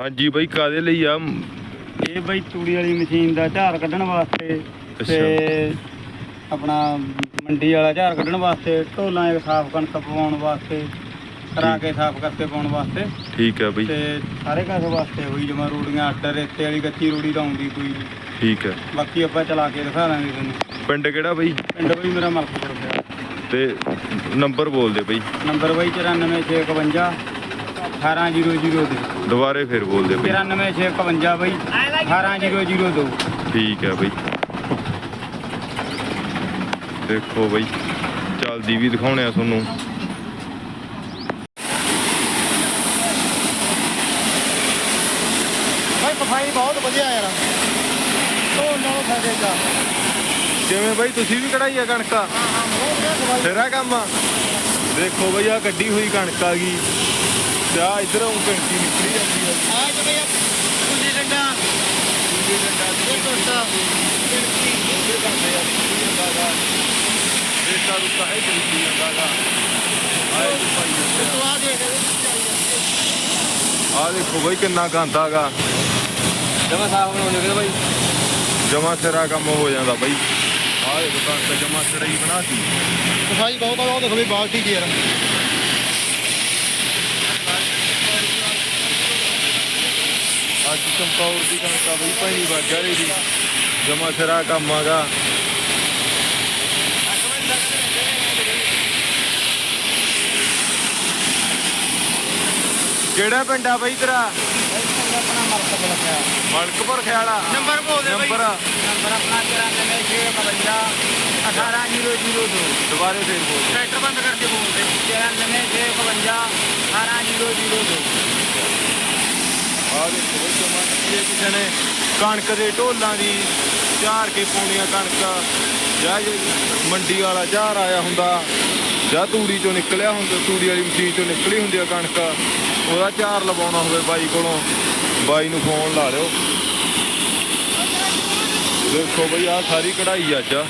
ਹਾਂਜੀ ਬਾਈ ਕਾਦੇ ਲਈ ਆ? ਇਹ ਬਾਈ ਤੂੜੀ ਵਾਲੀ ਮਸ਼ੀਨ ਦਾ ਝਾਰ ਕੱਢਣ ਵਾਸਤੇ ਤੇ ਆਪਣਾ ਮੰਡੀ ਵਾਲਾ ਝਾਰ ਕੱਢਣ ਵਾਸਤੇ ਢੋਲਾਂ ਇੱਕ ਸਾਫ਼ ਕਣਕ ਪਵਾਉਣ ਵਾਸਤੇ ਕਰਾ ਕੇ ਸਾਫ਼ ਕਰਕੇ ਪਾਉਣ ਵਾਸਤੇ। ਠੀਕ ਹੈ ਬਾਈ। ਤੇ ਸਾਰੇ ਕਾਸੇ ਵਾਸਤੇ ਹੋਈ ਜਮਾ ਰੂੜੀਆਂ ਆਟਾ ਰੇਤੇ ਵਾਲੀ ਕੱਚੀ ਰੂੜੀ ਤਾਂ ਆਉਂਦੀ ਕੋਈ। ਠੀਕ ਹੈ। ਬਾਕੀ ਆਪਾਂ ਚਲਾ ਕੇ ਦਿਖਾ ਦਾਂਗੇ ਤੁਹਾਨੂੰ। ਪਿੰਡ ਕਿਹੜਾ ਬਾਈ? ਪਿੰਡ ਬਈ ਮੇਰਾ ਮਲਕਪੁਰ ਪਿਆ। ਤੇ ਨੰਬਰ ਬੋਲ ਦੇ ਬਾਈ। ਨੰਬਰ ਬਈ 94651 18002 ਦੁਬਾਰੇ ਫਿਰ ਬੋਲ ਦੇ ਬਾਈ। 94651 ਬਈ 18002 ਠੀਕ ਹੈ ਬਾਈ। ਦੇਖੋ ਬਾਈ ਚੱਲਦੀ ਵੀ ਦਿਖਾਉਣੇ ਆ ਤੁਹਾਨੂੰ। ਭਾਈ ਸਫ਼ਾਈ ਬਹੁਤ ਵਧੀਆ ਯਾਰ। ਤੋਂ ਨਾਲੋਂ ਫਾਇਦੇ ਦਾ ਕਿਵੇਂ ਬਾਈ ਤੁਸੀਂ ਵੀ ਕਢਾਈ ਆ ਕਣਕਾਂ। ਤੇਰਾ ਕੰਮ ਆ। ਦੇਖੋ ਬਈ ਆ ਗੱਡੀ ਹੋਈ ਕਣਕ ਆ ਗਈ। ਤੇ ਆ ਇਧਰੋਂ ਕਣਕੀ ਨਿਕਲੀ ਜਾਂਦੀ ਆ। ਆ ਜਿਵੇਂ ਆ ਕੁੱਲੀ ਡੰਡਾ। ਦੂਜੇ ਡੰਡਾ ਦੀ ਇਹ ਟੋਟਾ ਕਣਕੀ ਇੱਧਰ ਕਰਦੇ ਆ ਨਿਕਲੀ ਜਾਂਦਾ ਗਾ ਹੈ ਜਾਂਦਾ ਆਏ ਭਾਈ ਤੋਂ ਆ ਦੇਖ ਬਈ ਕਿੰਨਾ ਗੰਦਾ ਗਾ। ਜਮਾ ਸਾਫ਼ ਬਣਾਉਣੇ ਕਿਹਦਾ ਭਾਈ ਜਮਾ ਸਿਰਾ ਕੰਮ ਹੋ ਜਾਂਦਾ ਬਈ। ਆ ਦੇਖੋ ਕਣਕ ਜਮਾ ਸਿਰਾ ਹੀ ਬਣਾਤੀ। ਸਫ਼ਾਈ ਬਹੁਤ ਆ ਉਹ ਦੇਖੋ ਵੀ ਬਾਲਟੀ ਕੀ ਯਾਰ। ਅੱਜ ਚੰਪੌਰ ਦੀ ਕਣਕ ਆ ਬਈ ਭੈਣੀ ਵਾਲੀ ਦੀ। ਜਮਾ ਸਿਰਾ ਕੰਮ ਆਗਾ ਕਿਹੜਾ ਪਿੰਡ ਆ ਬਈ ਤੇਰਾ? ਆਪਣਾ ਮਰਕਬ ਲੱਗਿਆ ਮਲਕਪੁਰ ਖਿਆਲਾ। ਨੰਬਰ ਬੋਲ ਦੇ ਨੰਬਰ ਨੰਬਰ ਆਪਣਾ 94652 18002 ਦੁਬਾਰੇ ਫੇਰ ਬੋਲ ਟਰੈਕਟਰ ਬੰਦ ਕਰਕੇ ਬੋਲ ਦੇ। 94652 18002 ਆ ਦੇਖੋ ਬਈ ਜਮਾ ਇਹ ਕਿਸੇ ਨੇ। ਕਣਕ ਦੇ ਢੋਲਾਂ ਦੀ ਝਾੜ ਕੇ ਪਾਉਣੀਆਂ ਕਣਕ। ਜਾਂ ਜੇ ਮੰਡੀ ਵਾਲਾ ਝਾੜ ਆਇਆ ਹੁੰਦਾ। ਜਾਂ ਤੂੜੀ ਚੋਂ ਨਿਕਲਿਆ ਹੁੰਦਾ ਤੂੜੀ ਵਾਲੀ ਮਸ਼ੀਨ ਚੋਂ ਨਿਕਲੀ ਹੁੰਦੀ ਆ ਕਣਕ। ਉਹਦਾ ਝਾੜ ਲਵਾਉਣਾ ਹੋਵੇ ਬਾਈ ਕੋਲੋਂ। ਬਾਈ ਨੂੰ ਫੋਨ ਲਾ ਲਿਓ। ਦੇਖੋ ਬਈ ਆ ਸਾਰੀ ਕਢਾਈ ਅੱਜ। ਆ